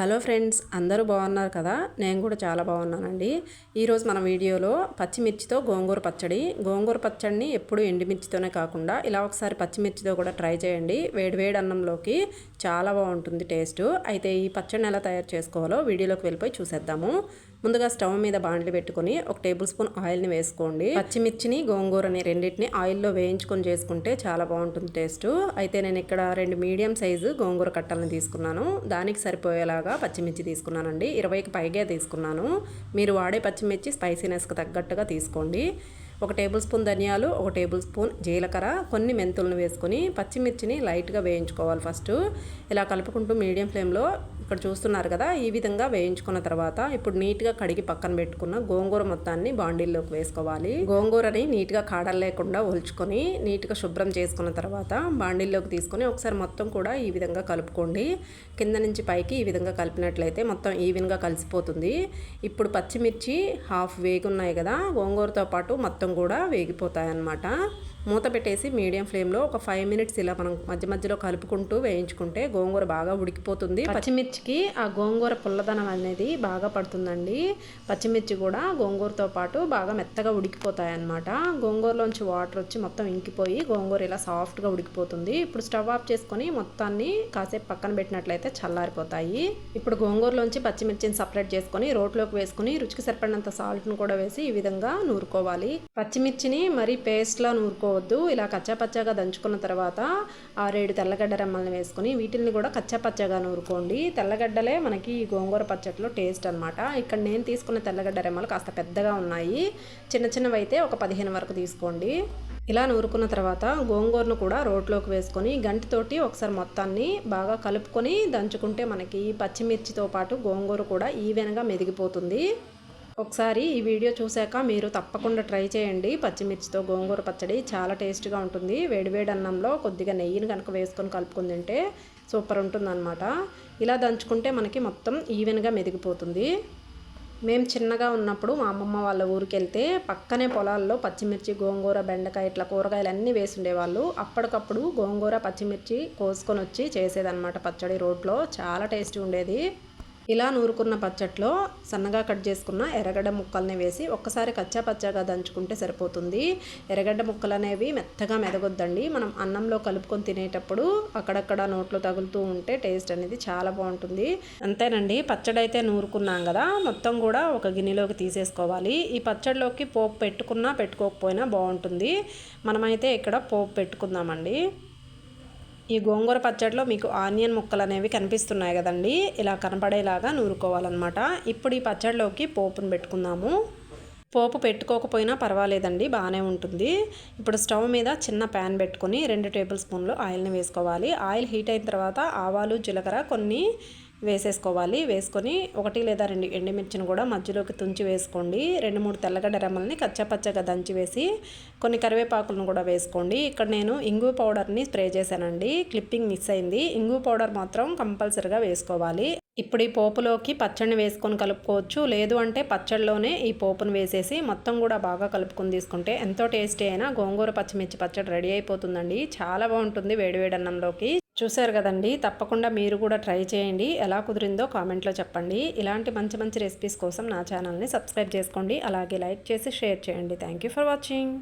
Hello friends అందరూ బాగున్నారు కదా? నేను కూడా చాలా బాగున్నానండి. ఈరోజు మన వీడియోలో పచ్చిమిర్చితో గోంగూర పచ్చడి. గోంగూర పచ్చడిని ఎప్పుడు ఎండుమిర్చితోనే కాకుండా ఇలా ఒకసారి పచ్చిమిర్చితో కూడా ట్రై చేయండి. వేడివేడి అన్నంలోకి చాలా బాగుంటుంది టేస్ట్. అయితే ఈ పచ్చడిని ఎలా తయారు చేసుకోవాలో వీడియోలోకి వెళ్ళిపోయి చూసేద్దాము. ముందుగా స్టవ్ మీద బాండ్లు పెట్టుకొని ఒక టేబుల్ స్పూన్ ఆయిల్ని వేసుకోండి. పచ్చిమిర్చిని గోంగూరని రెండింటిని ఆయిల్లో వేయించుకొని చేసుకుంటే చాలా బాగుంటుంది టేస్ట్. అయితే నేను ఇక్కడ రెండు మీడియం సైజు గోంగూర కట్టలను తీసుకున్నాను. దానికి సరిపోయేలాగా పచ్చిమిర్చి తీసుకున్నానండి. ఇరవైకి పైగా తీసుకున్నాను. మీరు వాడే పచ్చిమిర్చి స్పైసీనెస్కి తగ్గట్టుగా తీసుకోండి. ఒక టేబుల్ స్పూన్ ధనియాలు ఒక టేబుల్ స్పూన్ జీలకర్ర కొన్ని మెంతులను వేసుకొని పచ్చిమిర్చిని లైట్గా వేయించుకోవాలి ఫస్ట్. ఇలా కలుపుకుంటూ మీడియం ఫ్లేమ్లో ఇక్కడ చూస్తున్నారు కదా ఈ విధంగా వేయించుకున్న తర్వాత ఇప్పుడు నీట్గా కడిగి పక్కన పెట్టుకున్న గోంగూర మొత్తాన్ని బాండీల్లోకి వేసుకోవాలి. గోంగూరని నీట్గా కాడలు లేకుండా ఒలుచుకొని నీట్గా శుభ్రం చేసుకున్న తర్వాత బాండీల్లోకి తీసుకొని ఒకసారి మొత్తం కూడా ఈ విధంగా కలుపుకోండి. కింద నుంచి పైకి ఈ విధంగా కలిపినట్లయితే మొత్తం ఈవెన్గా కలిసిపోతుంది. ఇప్పుడు పచ్చిమిర్చి హాఫ్ వేగున్నాయి కదా గోంగూరతో పాటు మొత్తం కూడా వేగిపోతాయి అన్నమాట మూత పెట్టేసి మీడియం ఫ్లేమ్లో ఒక ఫైవ్ మినిట్స్ ఇలా మనం మధ్య మధ్యలో కలుపుకుంటూ వేయించుకుంటే గోంగూర బాగా ఉడికిపోతుంది. పచ్చిమిర్చికి ఆ గోంగూర పుల్లదనం అనేది బాగా పడుతుందండి. పచ్చిమిర్చి కూడా గోంగూరతో పాటు బాగా మెత్తగా ఉడికిపోతాయి అన్నమాట గోంగూరలోంచి వాటర్ వచ్చి మొత్తం ఇంకిపోయి గోంగూర ఇలా సాఫ్ట్గా ఉడికిపోతుంది. ఇప్పుడు స్టవ్ ఆఫ్ చేసుకొని మొత్తాన్ని కాసేపు పక్కన పెట్టినట్లయితే చల్లారిపోతాయి. ఇప్పుడు గోంగూరలోంచి పచ్చిమిర్చిని సపరేట్ చేసుకొని రోట్లోకి వేసుకుని రుచికి సరిపడినంత సాల్ట్ను కూడా వేసి ఈ విధంగా నూరుకోవాలి. పచ్చిమిర్చిని మరీ పేస్ట్లా నూరుకో వేసుకోవద్దు. ఇలా కచ్చాపచ్చాగా దంచుకున్న తర్వాత ఆరేడు తెల్లగడ్డ రెమ్మల్ని వేసుకొని వీటిని కూడా కచ్చాపచ్చాగా నూరుకోండి. తెల్లగడ్డలే మనకి ఈ గోంగూర పచ్చట్లో టేస్ట్ అనమాట ఇక్కడ నేను తీసుకున్న తెల్లగడ్డ రెమ్మలు కాస్త పెద్దగా ఉన్నాయి. చిన్న చిన్నవి అయితే ఒక పదిహేను వరకు తీసుకోండి. ఇలా నూరుకున్న తర్వాత గోంగూరను కూడా రోట్లోకి వేసుకొని గంటితోటి ఒకసారి మొత్తాన్ని బాగా కలుపుకొని దంచుకుంటే మనకి పచ్చిమిర్చితో పాటు గోంగూర కూడా ఈవెన్గా మెదిగిపోతుంది. ఒకసారి ఈ వీడియో చూశాక మీరు తప్పకుండా ట్రై చేయండి. పచ్చిమిర్చితో గోంగూర పచ్చడి చాలా టేస్ట్గా ఉంటుంది. వేడివేడి అన్నంలో కొద్దిగా నెయ్యిని కనుక వేసుకొని కలుపుకుని తింటే సూపర్ ఉంటుందన్నమాట. ఇలా దంచుకుంటే మనకి మొత్తం ఈవెన్గా మెదిగిపోతుంది. మేము చిన్నగా ఉన్నప్పుడు మా అమ్మమ్మ వాళ్ళ ఊరికి వెళ్తే పక్కనే పొలాల్లో పచ్చిమిర్చి గోంగూర బెండకాయ ఇట్లా కూరగాయలు అన్నీ వేసి ఉండేవాళ్ళు అప్పటికప్పుడు గోంగూర పచ్చిమిర్చి కోసుకొని వచ్చి చేసేదన్నమాట పచ్చడి రోడ్లో. చాలా టేస్టీ ఉండేది. ఇలా నూరుకున్న పచ్చట్లో సన్నగా కట్ చేసుకున్న ఎర్రగడ్డ ముక్కల్ని వేసి ఒక్కసారి కచ్చా పచ్చాగా దంచుకుంటే సరిపోతుంది. ఎర్రగడ్డ ముక్కలు అనేవి మెత్తగా మెదగొద్దండి. మనం అన్నంలో కలుపుకొని తినేటప్పుడు అక్కడక్కడ నోట్లో తగులుతూ ఉంటే టేస్ట్ అనేది చాలా బాగుంటుంది. అంతేనండి పచ్చడి అయితే నూరుకున్నాం కదా మొత్తం కూడా ఒక గిన్నెలోకి తీసేసుకోవాలి. ఈ పచ్చడిలోకి పోపు పెట్టుకున్నా పెట్టుకోకపోయినా బాగుంటుంది. మనమైతే ఇక్కడ పోపు పెట్టుకుందామండి. ఈ గోంగూర పచ్చడిలో మీకు ఆనియన్ ముక్కలు అనేవి కనిపిస్తున్నాయి కదండి. ఇలా కనపడేలాగా నూరుకోవాలన్నమాట. ఇప్పుడు ఈ పచ్చడిలోకి పోపును పెట్టుకుందాము. పోపు పెట్టుకోకపోయినా పర్వాలేదండి బాగానే ఉంటుంది. ఇప్పుడు స్టవ్ మీద చిన్న ప్యాన్ పెట్టుకొని రెండు టేబుల్ స్పూన్లు ఆయిల్ని వేసుకోవాలి. ఆయిల్ హీట్ అయిన తర్వాత ఆవాలు జీలకర్ర కొన్ని వేసేసుకోవాలి. వేసుకొని ఒకటి లేదా రెండు ఎండుమిర్చిని కూడా మధ్యలోకి తుంచి వేసుకోండి. రెండు మూడు తెల్లగడ్డ రెమ్మల్ని కచ్చపచ్చగా దంచి వేసి కొన్ని కరివేపాకులను కూడా వేసుకోండి. ఇక్కడ నేను ఇంగు పౌడర్ని స్ప్రే చేశానండి. క్లిప్పింగ్ మిస్ అయింది. ఇంగు పౌడర్ మాత్రం కంపల్సరిగా వేసుకోవాలి. ఇప్పుడు ఈ పోపులోకి పచ్చడిని వేసుకొని కలుపుకోవచ్చు. లేదు అంటే పచ్చడిలోనే ఈ పోపును వేసేసి మొత్తం కూడా బాగా కలుపుకొని తీసుకుంటే ఎంతో టేస్టీ అయినా గోంగూర పచ్చిమిర్చి పచ్చడి రెడీ అయిపోతుందండి. చాలా బాగుంటుంది వేడివేడి అన్నంలోకి. చూశారు కదండి తప్పకుండా మీరు కూడా ట్రై చేయండి. ఎలా కుదిరిందో కామెంట్లో చెప్పండి. ఇలాంటి మంచి మంచి రెసిపీస్ కోసం నా ఛానల్ని సబ్స్క్రైబ్ చేసుకోండి. అలాగే లైక్ చేసి షేర్ చేయండి. Thank you for watching.